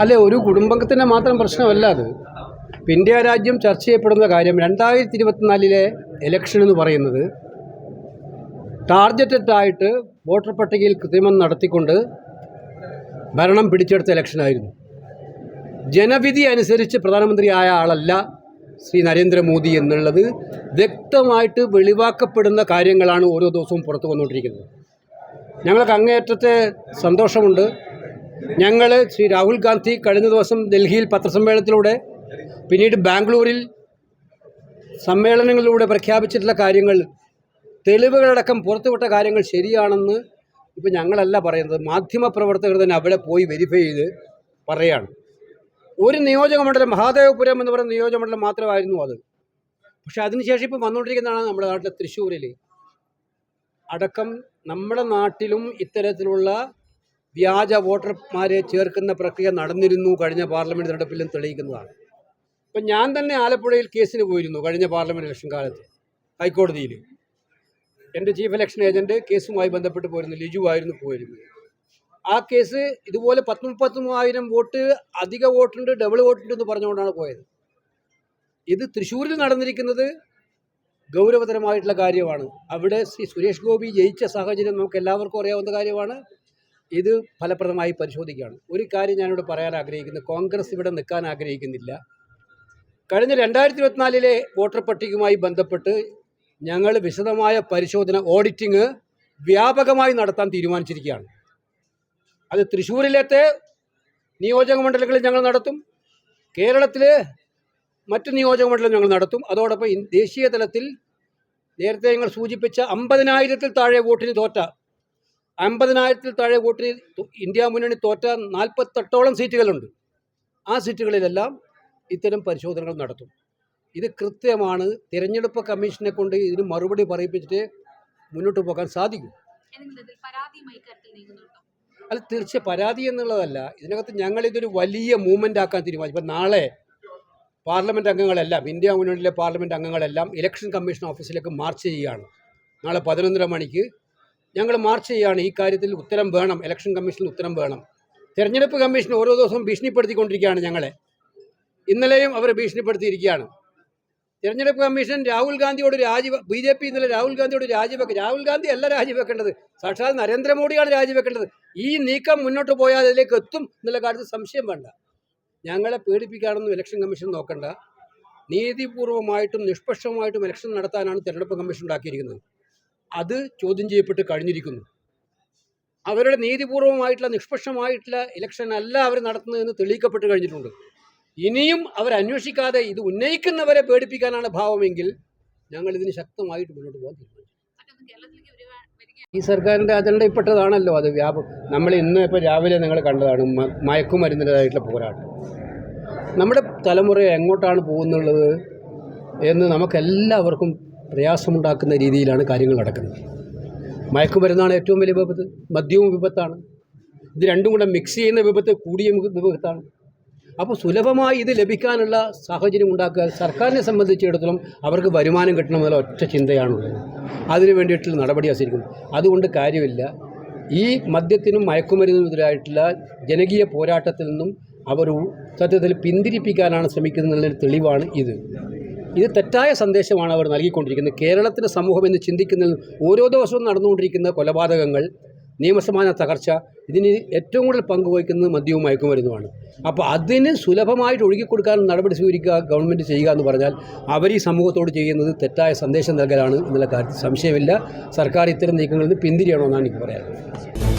അല്ല ഒരു കുടുംബത്തിന്റെ മാത്രം പ്രശ്നമല്ല അത്. ഇന്ത്യ രാജ്യം ചർച്ച ചെയ്യപ്പെടുന്ന കാര്യം രണ്ടായിരത്തി ഇരുപത്തിനാലിലെ ഇലക്ഷൻ എന്ന് പറയുന്നത് ടാർഗറ്റഡ് ആയിട്ട് വോട്ടർ പട്ടികയിൽ കൃത്രിമം നടത്തിക്കൊണ്ട് ഭരണം പിടിച്ചെടുത്ത ഇലക്ഷനായിരുന്നു ജനവിധി അനുസരിച്ച് പ്രധാനമന്ത്രി ആയ ആളല്ല ശ്രീ നരേന്ദ്രമോദി എന്നുള്ളത് വ്യക്തമായിട്ട് വെളിവാക്കപ്പെടുന്ന കാര്യങ്ങളാണ് ഓരോ ദിവസവും പുറത്തു വന്നുകൊണ്ടിരിക്കുന്നത്. ഞങ്ങൾക്ക് അങ്ങേയറ്റത്തെ സന്തോഷമുണ്ട്. ഞങ്ങൾ ശ്രീ രാഹുൽ ഗാന്ധി കഴിഞ്ഞ ദിവസം ഡൽഹിയിൽ പത്രസമ്മേളനത്തിലൂടെ പിന്നീട് ബാംഗ്ലൂരിൽ സമ്മേളനങ്ങളിലൂടെ പ്രഖ്യാപിച്ചിട്ടുള്ള കാര്യങ്ങൾ തെളിവുകളടക്കം പുറത്തുവിട്ട കാര്യങ്ങൾ ശരിയാണെന്ന് ഇപ്പം ഞങ്ങളല്ല പറയുന്നത്. മാധ്യമപ്രവർത്തകർ തന്നെ അവിടെ പോയി വെരിഫൈ ചെയ്ത് പറയാണ്. ഒരു നിയോജക മണ്ഡലം മഹാദേവപുരം എന്ന് പറയുന്ന നിയോജക മണ്ഡലം മാത്രമായിരുന്നു അത്. പക്ഷെ അതിനുശേഷം ഇപ്പം വന്നുകൊണ്ടിരിക്കുന്നതാണ് നമ്മുടെ നാട്ടിലെ തൃശ്ശൂരിൽ അടക്കം നമ്മുടെ നാട്ടിലും ഇത്തരത്തിലുള്ള വ്യാജ വോട്ടർമാരെ ചേർക്കുന്ന പ്രക്രിയ നടന്നിരുന്നു കഴിഞ്ഞ പാർലമെന്റ് തെരഞ്ഞെടുപ്പിലും തെളിയിക്കുന്നതാണ്. ഇപ്പം ഞാൻ തന്നെ ആലപ്പുഴയിൽ കേസിന് പോയിരുന്നു കഴിഞ്ഞ പാർലമെന്റ് ഇലക്ഷൻ കാലത്ത് ഹൈക്കോടതിയിൽ. എന്റെ ചീഫ് ഇലക്ഷൻ ഏജന്റ് കേസുമായി ബന്ധപ്പെട്ട് പോയിരുന്നു ലിജു ആയിരുന്നു പോയിരുന്നത്. ആ കേസ് ഇതുപോലെ പത്ത് മുപ്പത്തി മൂവായിരം വോട്ട് അധിക വോട്ടുണ്ട് ഡബിൾ വോട്ടുണ്ട് എന്ന് പറഞ്ഞുകൊണ്ടാണ് പോയത്. ഇത് തൃശ്ശൂരിൽ നടന്നിരിക്കുന്നത് ഗൗരവതരമായിട്ടുള്ള കാര്യമാണ്. അവിടെ ശ്രീ സുരേഷ് ഗോപി ജയിച്ച സാഹചര്യം നമുക്ക് എല്ലാവർക്കും അറിയാവുന്ന കാര്യമാണ്. ഇത് ഫലപ്രദമായി പരിശോധിക്കുകയാണ്. ഒരു കാര്യം ഞാനിവിടെ പറയാൻ ആഗ്രഹിക്കുന്നത് കോൺഗ്രസ് ഇവിടെ നിൽക്കാൻ ആഗ്രഹിക്കുന്നില്ല. കഴിഞ്ഞ രണ്ടായിരത്തി ഇരുപത്തിനാലിലെ വോട്ടർ പട്ടികയുമായി ബന്ധപ്പെട്ട് ഞങ്ങൾ വിശദമായ പരിശോധന ഓഡിറ്റിംഗ് വ്യാപകമായി നടത്താൻ തീരുമാനിച്ചിരിക്കുകയാണ്. അത് തൃശ്ശൂരിലത്തെ നിയോജക മണ്ഡലങ്ങളിൽ ഞങ്ങൾ നടത്തും. കേരളത്തിൽ മറ്റ് നിയോജക മണ്ഡലം ഞങ്ങൾ നടത്തും. അതോടൊപ്പം ദേശീയ തലത്തിൽ നേരത്തെ ഞങ്ങൾ സൂചിപ്പിച്ച അമ്പതിനായിരത്തിൽ താഴെ വോട്ടിന് തോറ്റ അമ്പതിനായിരത്തിൽ താഴെ വോട്ടിന് ഇന്ത്യ മുന്നണി തോറ്റ നാൽപ്പത്തെട്ടോളം സീറ്റുകളുണ്ട്. ആ സീറ്റുകളിലെല്ലാം ഇത്തരം പരിശോധനകൾ നടത്തും. ഇത് കൃത്യമാണ്. തിരഞ്ഞെടുപ്പ് കമ്മീഷനെ കൊണ്ട് ഇതിന് മറുപടി പറയിപ്പിച്ചിട്ട് മുന്നോട്ട് പോകാൻ സാധിക്കും. അല്ല തീർച്ച പരാതി എന്നുള്ളതല്ല. ഇതിനകത്ത് ഞങ്ങൾ ഇതൊരു വലിയ മൂവ്മെന്റ് ആക്കാൻ തീരുമാനിച്ചു. ഇപ്പം നാളെ പാർലമെന്റ് അംഗങ്ങളെല്ലാം ഇന്ത്യ മുന്നണിയിലെ പാർലമെന്റ് അംഗങ്ങളെല്ലാം ഇലക്ഷൻ കമ്മീഷൻ ഓഫീസിലേക്ക് മാർച്ച് ചെയ്യുകയാണ്. നാളെ പതിനൊന്നര മണിക്ക് ഞങ്ങൾ മാർച്ച് ചെയ്യുകയാണ് ഈ കാര്യത്തിൽ ഉത്തരം വേണം ഇലക്ഷൻ കമ്മീഷനിൽ ഉത്തരം വേണം. തെരഞ്ഞെടുപ്പ് കമ്മീഷൻ ഓരോ ദിവസവും ഭീഷണിപ്പെടുത്തിക്കൊണ്ടിരിക്കുകയാണ് ഞങ്ങളെ. ഇന്നലെയും അവർ ഭീഷണിപ്പെടുത്തിയിരിക്കുകയാണ്. തെരഞ്ഞെടുപ്പ് കമ്മീഷൻ രാഹുൽ ഗാന്ധിയോട് രാജി ബി ജെ പി ഇന്നലെ രാഹുൽ ഗാന്ധിയോട് രാജിവെക്ക രാഹുൽ ഗാന്ധി അല്ല രാജിവെക്കേണ്ടത് സാക്ഷാൽ നരേന്ദ്രമോദിയാണ് രാജിവെക്കേണ്ടത് ഈ നീക്കം മുന്നോട്ട് പോയാൽ അതിലേക്ക് എത്തും എന്നുള്ള കാര്യത്തിൽ സംശയം വേണ്ട. ഞങ്ങളെ പേടിപ്പിക്കാനൊന്നും ഇലക്ഷൻ കമ്മീഷൻ നോക്കണ്ട. നീതിപൂർവമായിട്ടും നിഷ്പക്ഷമായിട്ടും ഇലക്ഷൻ നടത്താനാണ് തെരഞ്ഞെടുപ്പ് കമ്മീഷൻ ഉണ്ടാക്കിയിരിക്കുന്നത്. അത് ചോദ്യം ചെയ്യപ്പെട്ട് കഴിഞ്ഞിരിക്കുന്നു. അവരുടെ നീതിപൂർവമായിട്ടുള്ള നിഷ്പക്ഷമായിട്ടുള്ള ഇലക്ഷൻ അല്ല അവർ നടത്തുന്നതെന്ന് തെളിയിക്കപ്പെട്ട് കഴിഞ്ഞിട്ടുണ്ട്. ഇനിയും അവർ അന്വേഷിക്കാതെ ഇത് ഉന്നയിക്കുന്നവരെ പേടിപ്പിക്കാനാണ് ഭാവമെങ്കിൽ ഞങ്ങൾ ഇതിന് ശക്തമായിട്ട് മുന്നോട്ട് പോകാൻ തീരുമാനിച്ചു. ഈ സർക്കാരിന്റെ അജണ്ടയിൽപ്പെട്ടതാണല്ലോ അത് വ്യാപ നമ്മൾ ഇന്ന് ഇപ്പോൾ രാവിലെ നിങ്ങൾ കണ്ടതാണ് മയക്കുമരുന്നിന്റെതായിട്ടുള്ള പോരാട്ടം. നമ്മുടെ തലമുറ എങ്ങോട്ടാണ് പോകുന്നുള്ളത് എന്ന് നമുക്കെല്ലാവർക്കും പ്രയാസമുണ്ടാക്കുന്ന രീതിയിലാണ് കാര്യങ്ങൾ നടക്കുന്നത്. മയക്കുമരുന്നാണ് ഏറ്റവും വലിയ വിപത്ത് മദ്യവും വിപത്താണ്. ഇത് രണ്ടും കൂടെ മിക്സ് ചെയ്യുന്ന വിപത്ത് കൂടിയ വിപ- വിപത്താണ്. അപ്പോൾ സുലഭമായി ഇത് ലഭിക്കാനുള്ള സാഹചര്യം ഉണ്ടാക്കുക സർക്കാരിനെ സംബന്ധിച്ചിടത്തോളം അവർക്ക് വരുമാനം കിട്ടണമെന്നുള്ള ഒറ്റ ചിന്തയാണുള്ളത്. അതിനു വേണ്ടിയിട്ടുള്ള നടപടി സ്വീകരിക്കുന്നു അതുകൊണ്ട് കാര്യമില്ല. ഈ മദ്യത്തിനും മയക്കുമരുന്നിനെതിരായിട്ടുള്ള ജനകീയ പോരാട്ടത്തിൽ നിന്നും അവർ സത്യത്തിൽ പിന്തിരിപ്പിക്കാനാണ് ശ്രമിക്കുന്നതിനുള്ള തെളിവാണ് ഇത്. ഇത് തെറ്റായ സന്ദേശമാണ് അവർ നൽകിക്കൊണ്ടിരിക്കുന്നത്. കേരളത്തിലെ സമൂഹം എന്ന് ചിന്തിക്കുന്നതിൽ ഓരോ ദിവസവും നടന്നുകൊണ്ടിരിക്കുന്ന കൊലപാതകങ്ങൾ നിയമസമാന തകർച്ച ഇതിന് ഏറ്റവും കൂടുതൽ പങ്കുവഹിക്കുന്നത് മദ്യവും മയക്കുമരുന്നുമാണ് അപ്പോൾ അതിന് സുലഭമായിട്ട് ഒഴുകിക്കൊടുക്കാൻ നടപടി സ്വീകരിക്കുക ഗവൺമെന്റ് ചെയ്യുക എന്ന് പറഞ്ഞാൽ അവർ ഈ സമൂഹത്തോട് ചെയ്യുന്നത് തെറ്റായ സന്ദേശം നൽകലാണ് എന്നുള്ള കാര്യത്തിൽ സംശയമില്ല. സർക്കാർ ഇത്തരം നീക്കങ്ങളിൽ നിന്ന് പിന്തിരിയണമെന്നാണ് എനിക്ക് പറയാനുള്ളത്.